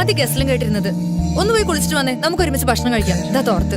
മതി ഗസ്ലും കേട്ടിരുന്നത്. ഒന്ന് പോയി കുളിച്ചിട്ട് വന്നേ. നമുക്ക് ഒരുമിച്ച് ഭക്ഷണം കഴിക്കാം. ഇതാ തോർത്ത്.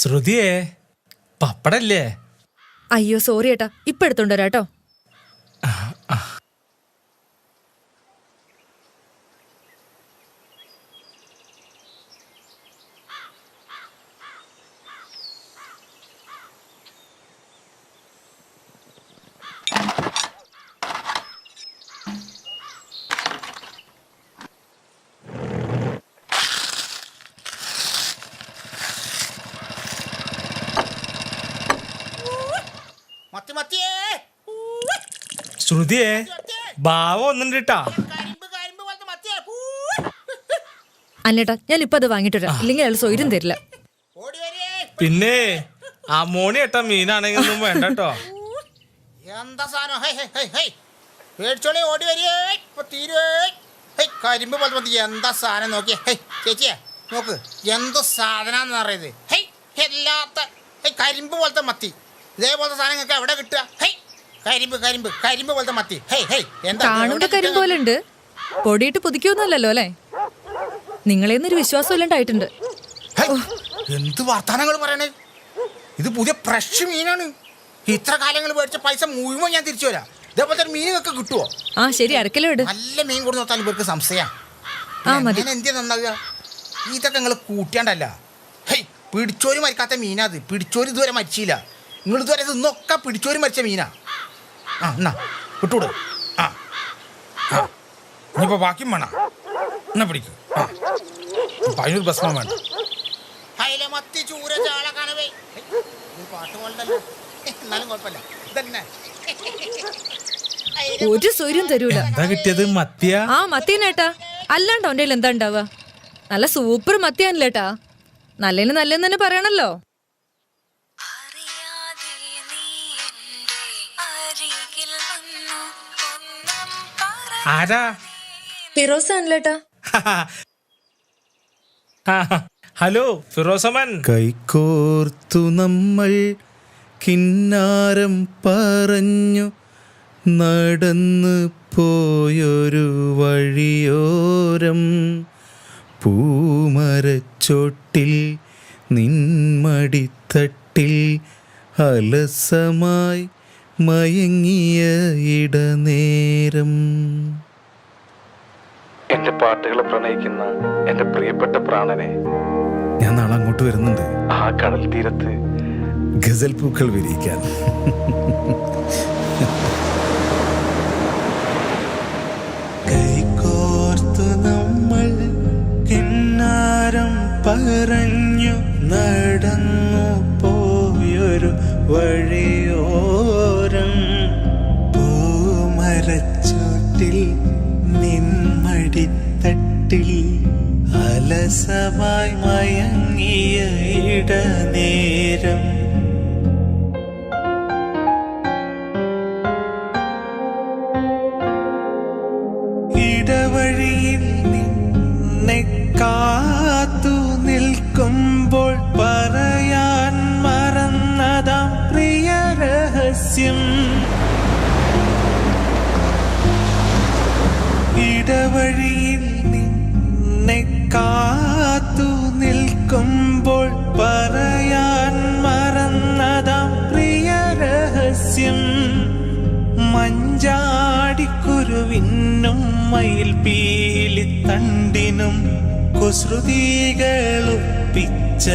ശ്രുതിയേ പപ്പടല്ലേ? അയ്യോ സോറി ഏട്ടാ. ഇപ്പൊ എടുത്തോണ്ട് വരാട്ടോ മത്തി മത്തിയേ ശ്രുതിയേ ഭാവം ഒന്നും കേട്ടാ അല്ലേട്ടാ ഞാൻ ഇപ്പൊ അത് വാങ്ങിട്ടു ഇല്ലെങ്കിൽ അയാൾ സ്വൈര്യം തരില്ല. പിന്നെ ആ മോണി ഏട്ടാ മീനാണെങ്കിൽ ഒന്നും വേണ്ട കേട്ടോ. എന്താ സാധനം? ഹൈ ഹൈ ഹൈ ഹൈ പേടിച്ചോളി ഓടി വരേ ഇപ്പൊ തീരുവേ ഹൈ കരിമ്പ് പോലെ മതി. എന്താ സാധനം നോക്കിയേ? ഹൈ ചേച്ചിയെ നോക്ക്. എന്ത് സാധനാന്ന് പറയുന്നത്. ഹൈ എല്ലാത്ത ഹൈ കരിമ്പ് പോലത്തെ മത്തി. ഇതേപോലത്തെ സാധനങ്ങൾക്ക് എവിടെ കിട്ടുക? ഹൈ കരിമ്പ് കരിമ്പ് കരിമ്പ് പോലത്തെ മത്തി. ഹേയ് ഹേയ് എന്താ കാണുമ്പോ കരിമ്പ് പോലെ ഉണ്ട് പൊടിയിട്ട് പുതിക്കൊന്നുമല്ലല്ലോ അല്ലേ? നിങ്ങളേന്നൊരു വിശ്വാസം ഇല്ലാണ്ടായിട്ടുണ്ട് ഹേയ്, എന്ത് വർത്താനങ്ങൾ പറയണേ? ഇത് പുതിയ ഫ്രഷ് മീനാണ്. ഇത്ര കാലങ്ങൾ മേടിച്ച പൈസ മുഴുവൻ ഞാൻ തിരിച്ചു വരാം ഇതേപോലത്തെ ഒരു മീനൊക്കെ കിട്ടുമോ ആ ശരി അരക്കലോ ഇട്. നല്ല മീൻ കൊടുത്ത് നോക്കാൻ ഇവർക്ക് സംശയം. ആ, മതി. ഞാൻ എന്തിനാ നന്നാകുക ഇതൊക്കെ നിങ്ങൾ കൂട്ടിയാണ്ടല്ല. ഹേയ് പിടിച്ചോര് മരിക്കാത്ത മീനാ അത്. പിടിച്ചോര് ഇതുവരെ മരിച്ചില്ല. നിങ്ങൾ ഇതുവരെ ഇന്നൊക്കെ പിടിച്ചോര് മരിച്ച മീനാ. ആ എന്നാ വിട്ടൂട്. ആ. ആ ഇനിയിപ്പോ ബാക്കിയും വേണം. എന്നാ പിടിക്കും. ആ. അതിനൊരു ഭസ്മം വേണ്ട അയില മത്തി ചൂര ചാള കാണവേ. ഹേയ്, പാട്ട് പോലല്ലോ എന്നാലും കുഴപ്പമില്ല. ഇതന്നെ. ഒരു സ്വര്യം തരൂല. എന്താ കിട്ടിയത് മത്തിയ? ആ മത്തിയനേട്ടാ അല്ലാണ്ട് കയ്യിൽ എന്താ ഉണ്ടാവുക? നല്ല സൂപ്പർ മത്തിയാണല്ലേട്ടാ. നല്ലതിന് നല്ലതെന്ന് തന്നെ പറയണല്ലോ. ആരാ? ഫിറോസ് ആണല്ലേട്ടാ ഹലോ ഫിറോസമൻ. കൈകോർത്തു നമ്മൾ കിന്നാരം പറഞ്ഞു നടന്ന് പോയൊരു വഴിയോരം. പൂമരച്ചോട്ടിൽ നിന്മടിത്തട്ടിൽ അലസമായി മയങ്ങിയ ഇടനേരം. എന്റെ പാട്ടുകളെ പ്രണയിക്കുന്ന എന്റെ പ്രിയപ്പെട്ട പ്രാണനെ. ഞാൻ നാളെ അങ്ങോട്ട് വരുന്നുണ്ട്. ആ കടൽ തീരത്ത് ഗസൽ പൂക്കൾ വിരിയിക്കാൻ. പറഞ്ഞു നടന്നു പോയൊരു വഴി അലസമായി മയങ്ങിയ ഇടനേരം. ഇടവഴിയിൽ നിന്നെ കാത്തു നിൽക്കുമ്പോൾ പറയാൻ മറന്നതാം പ്രിയ രഹസ്യം. ഇടവഴിയിൽ നിന്നെ കാത്തു നിൽക്കുമ്പോൾ പറയാൻ മറന്നതാം പ്രിയ രഹസ്യം. മഞ്ചാടിക്കുരുവിനും മയിൽ പീലിത്തണ്ടിനും കുസൃതികളൊപ്പിച്ച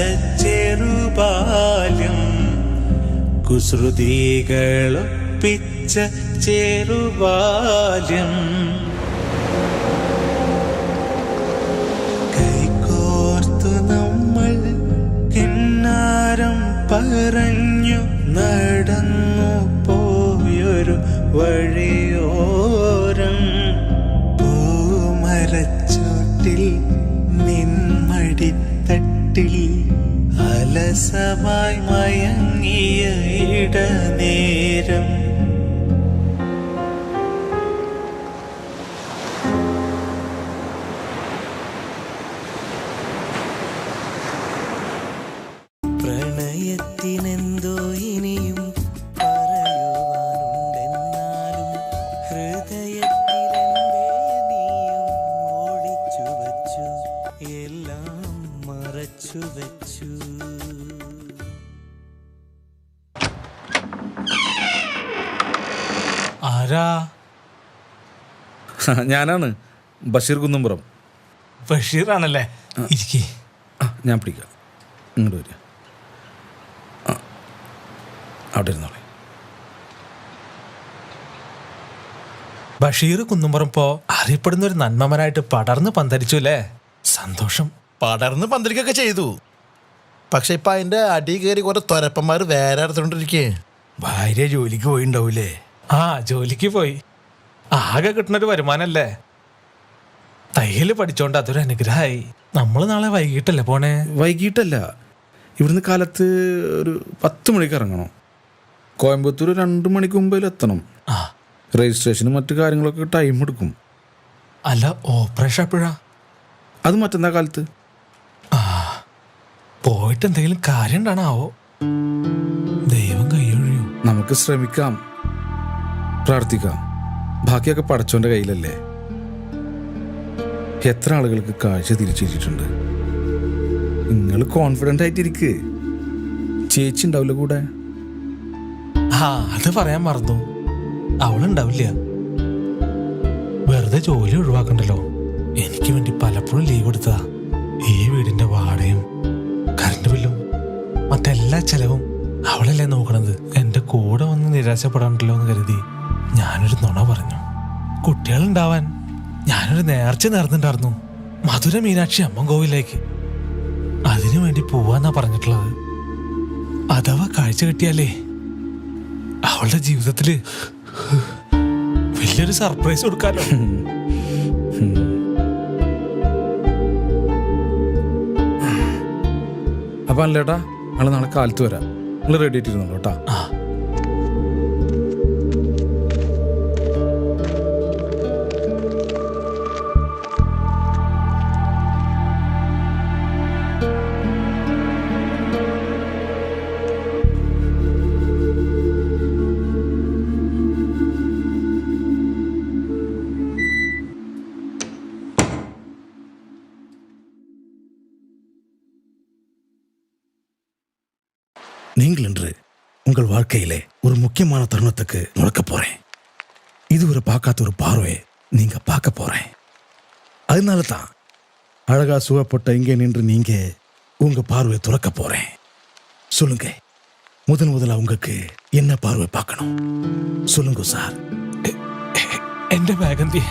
ചെറുബാല്യം. കുസൃതികളൊപ്പിച്ച ചെറുബാല്യം. അലസമായി മയങ്ങിയ ഞാനാണ് ബഷീർ കുന്നുംപുറം. ബഷീറാണല്ലേ? ഇരിക്കേ. ആ ഞാൻ പിടിക്കാം. ഇങ്ങോട്ട് വരിക. ആ, അവിടെ ഇരുന്നോളെ. ബഷീർ കുന്നുംപുറം ഇപ്പോ അറിയപ്പെടുന്ന ഒരു നന്മമനായിട്ട് പടർന്ന് പന്തരിച്ചു അല്ലേ? സന്തോഷം. പടർന്ന് പന്തരിക്കൊക്കെ ചെയ്തു. പക്ഷെ ഇപ്പൊ അതിന്റെ അടി കയറി കുറെ തൊരപ്പന്മാർ വേറെ അടുത്തോണ്ടിരിക്കേ ഭാര്യ ജോലിക്ക് പോയിണ്ടാവൂലേ? ആ ജോലിക്ക് പോയി. ആകെ കിട്ടുന്നൊരു വരുമാനല്ലേ? തയ്യൽ പഠിച്ചോണ്ട് അതൊരു അനുഗ്രഹമായി നമ്മൾ നാളെ വൈകിട്ടല്ലേ പോണേ? വൈകിട്ടല്ല. ഇവിടുന്ന് കാലത്ത് ഒരു പത്ത് മണിക്ക് ഇറങ്ങണം. കോയമ്പത്തൂർ രണ്ട് മണിക്ക് മുമ്പിൽ എത്തണം. ആ. രജിസ്ട്രേഷനും മറ്റു കാര്യങ്ങളൊക്കെ ടൈം എടുക്കും. അല്ല ഓപ്പറേഷൻ എപ്പോഴാ? അത് മറ്റന്നാ കാലത്ത്. ആ. പോയിട്ട് എന്തെങ്കിലും കാര്യം ഉണ്ടാണാവോ? ദൈവം കൈയൊഴിയൂ നമുക്ക് ശ്രമിക്കാം. പ്രാർത്ഥിക്കാം. ബാക്കിയൊക്കെ പടച്ചോന്റെ കയ്യിലല്ലേ? എത്ര ആളുകൾക്ക് കാഴ്ച തിരിച്ചിട്ടുണ്ട് നിങ്ങൾ കോൺഫിഡന്റ് ആയിട്ടിരിക്ക്. ചേച്ചി ഉണ്ടാവില്ല കൂടെ? ആ അത് പറയാൻ മറന്നു. അവളുണ്ടാവില്ല. വെറുതെ ജോലി ഒഴിവാക്കണ്ടല്ലോ. എനിക്ക് വേണ്ടി പലപ്പോഴും ലീവ് എടുത്തതാ. ഈ വീടിന്റെ വാടകയും കറണ്ട് ബില്ലും മറ്റെല്ലാ ചെലവും അവളല്ലേ നോക്കണത്. എന്റെ കൂടെ വന്ന് നിരാശപ്പെടാണ്ടല്ലോ എന്ന് കരുതി. ഞാനൊരു നുണ പറഞ്ഞു. കുട്ടികളുണ്ടാവാൻ ഞാനൊരു നേർച്ച നേർന്നിട്ടുണ്ടായിരുന്നു. മധുര മീനാക്ഷി അമ്മൻ കോവിലേക്ക്. അതിനു വേണ്ടി പോവാന്നാ പറഞ്ഞിട്ടുള്ളത്. അഥവാ കാഴ്ച കിട്ടിയാലേ അവളുടെ ജീവിതത്തിൽ വലിയൊരു സർപ്രൈസ് കൊടുക്കാലോ. അപ്പൊ അല്ലേട്ടാ നാളെ കാലത്ത് വരാം. നിങ്ങൾ റെഡി ആയിട്ടിരുന്നോളൂ കേട്ടാ. நீங்கள் இன்று உங்கள் வாழ்க்கையிலே ஒரு முக்கியமான தருணத்துக்கு நுழைக்க போறேன் இதுவரை பார்க்காத ஒரு பார்வையை நீங்க பார்க்க போறேன் அதனால தான் அழகா சுவப்பட்ட இங்கே நின்று நீங்க உங்க பார்வையை துறக்க போறேன் சொல்லுங்க முதன் முதல்ல உங்களுக்கு என்ன பார்வை பார்க்கணும் சொல்லுங்க சார் എന്റെ ബാഗന്തി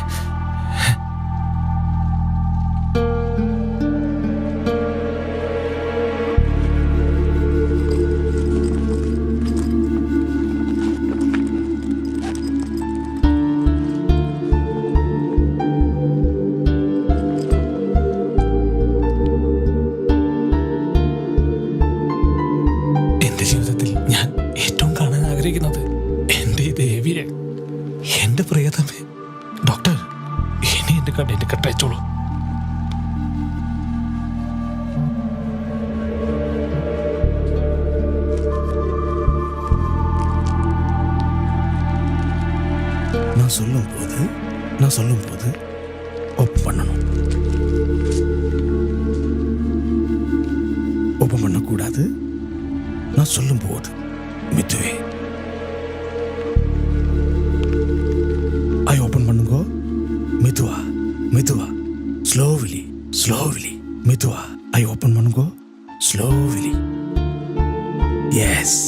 நான் சொல்லும் போது நான் சொல்லும் போது ஓப்பன் பண்ணணும். ஓப்பன் பண்ணக்கூடாது. நான் சொல்லும்போது மித்துவே. ஐ ஓப்பன் பண்ணுங்க. ಮಿಥುವ ಸ್ಲೋವಿಲಿ ಸ್ಲೋವಿಲಿ ಮಿಥುವ ಐ ಓಪನ್ ಮನ್ಗೋ ಸ್ಲೋವಿಲಿ ಎಸ್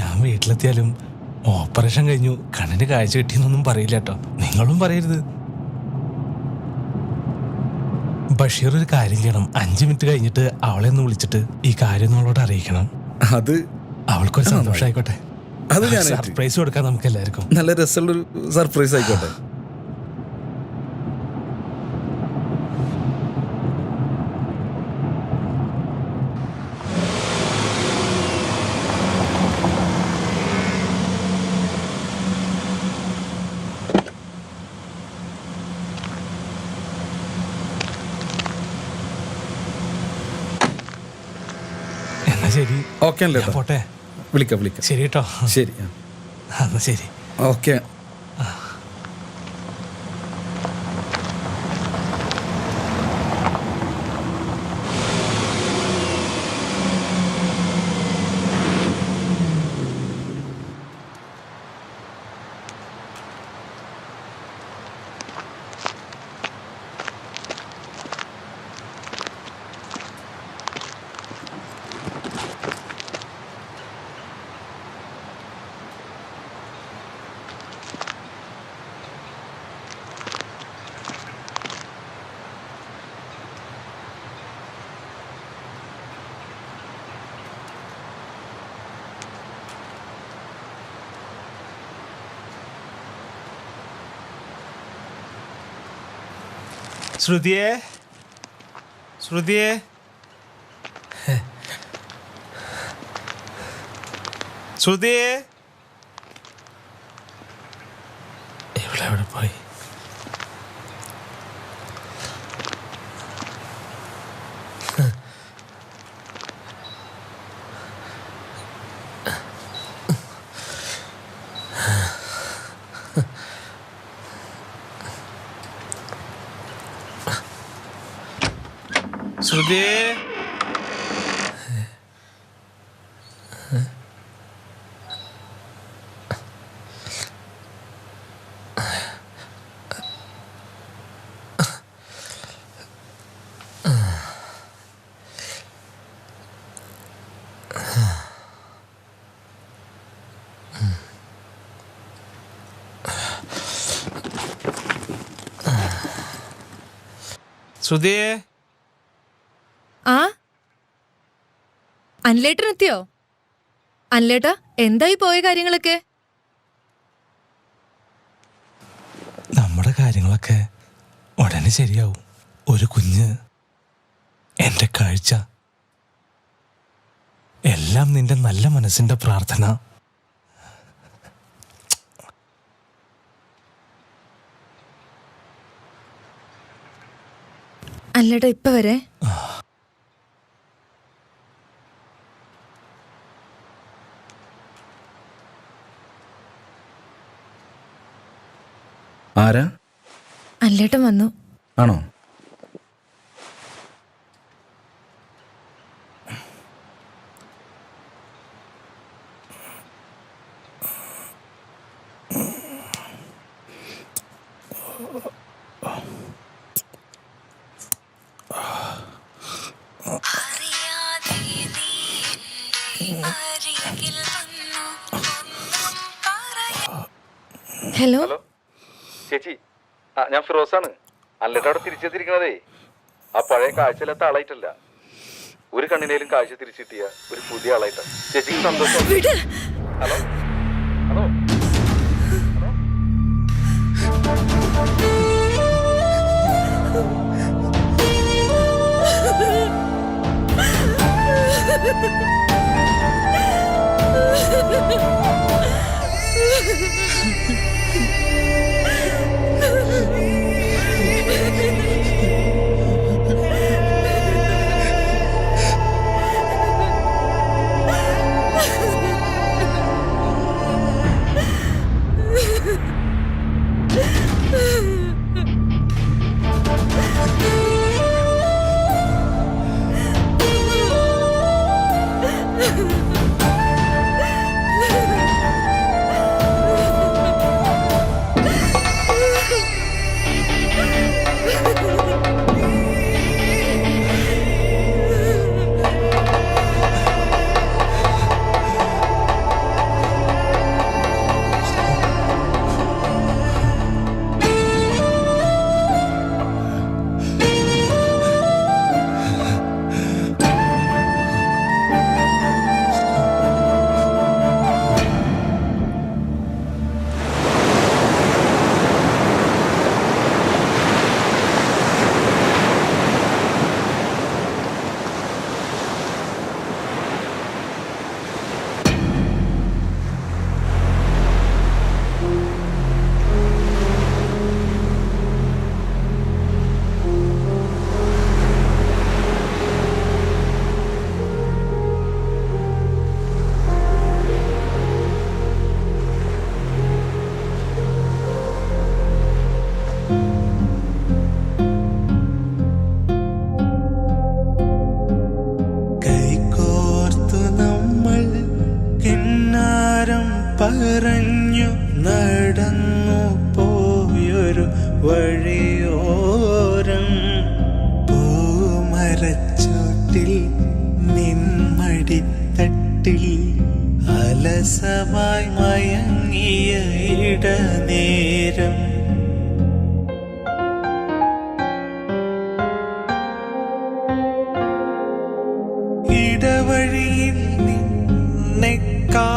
ഞാൻ വീട്ടിലെത്തിയാലും ഓപ്പറേഷൻ കഴിഞ്ഞു. കണ്ണിന് കാഴ്ച കിട്ടിയെന്നൊന്നും പറയില്ല കേട്ടോ. നിങ്ങളും പറയരുത്. ബഷീർ ഒരു കാര്യം ചെയ്യണം. അഞ്ച് മിനിറ്റ് കഴിഞ്ഞിട്ട് അവളെ ഒന്ന് വിളിച്ചിട്ട് ഈ കാര്യം നമ്മളോട് അറിയിക്കണം. അത് അവൾക്കൊരു സന്തോഷമായിക്കോട്ടെ. സർപ്രൈസ് കൊടുക്കാം നമുക്ക് എല്ലാവർക്കും. നല്ല രസമുള്ളൊരു സർപ്രൈസ് ആയിക്കോട്ടെ ശരി. ഓക്കെ അല്ലേ പോട്ടെ. വിളിക്കാം വിളിക്കാം. ശരി കേട്ടോ. ശരി ശരി. ഓക്കെ. ശ്രുതിയെ ശ്രുതിയെ ശ്രുതിയെ ഇവിടെ എവിടെ പോയി ശ്രുതിയെ ശ്രുതിയെ ആ? അനിലേട്ടൻ എത്തിയോ അനിലേട്ടാ എന്തായി പോയ കാര്യങ്ങളൊക്കെ? നമ്മുടെ കാര്യങ്ങളൊക്കെ ഉടനെ ശരിയാവും. ഒരു കുഞ്ഞ് എന്റെ കാഴ്ച എല്ലാം നിന്റെ നല്ല മനസ്സിന്റെ പ്രാർത്ഥന. അനിലേട്ടാ ഇപ്പൊ വരെ? ആരാ? അല്ലേട്ടൻ വന്നു. ആണോ? ഫിറോസാണ് അല്ലട്ട് അവിടെ തിരിച്ചെത്തിരിക്കണതേ ആ പഴയ കാഴ്ചയില്ലാത്ത ആളായിട്ടല്ല. ഒരു കണ്ണിനേലും കാഴ്ച തിരിച്ചു കിട്ടിയ ഒരു പുതിയ ആളായിട്ടാണ്. ചേച്ചിക്ക് സന്തോഷം. Hello hello? ഹലോ? കൈകോർത്തു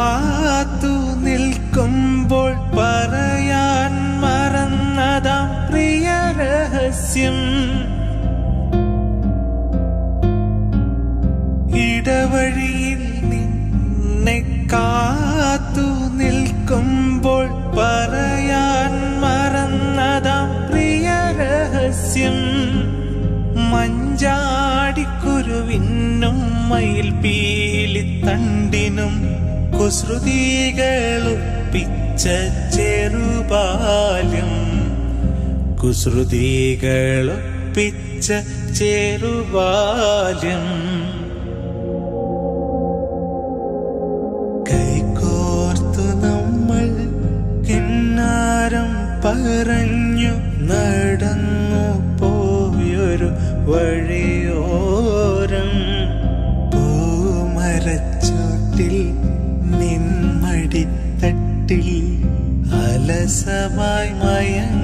കാത്തു നിൽക്കുമ്പോൾ പറയാൻ മറന്നതാം പ്രിയ രഹസ്യം. ഇടവഴിയിൽ നിന്നെ കാത്തു നിൽക്കുമ്പോൾ പറയാൻ മറന്നതാം പ്രിയ രഹസ്യം. മഞ്ചാടിക്കുരുവിനും മയിൽ പീലിത്തണ്ടിനും കുസൃതികളൊപ്പിച്ച ചെറുബാല്യം. കുസൃതികളൊപ്പിച്ച ചെറുബാല്യം. കൈകോർത്തു നമ്മൾ കിന്നാരം പറഞ്ഞു നടന്നു പോയൊരു വഴിയോരം നിന്മടിത്തട്ടിൽ അലസമായി മയങ്ങിയ ഇടനേരം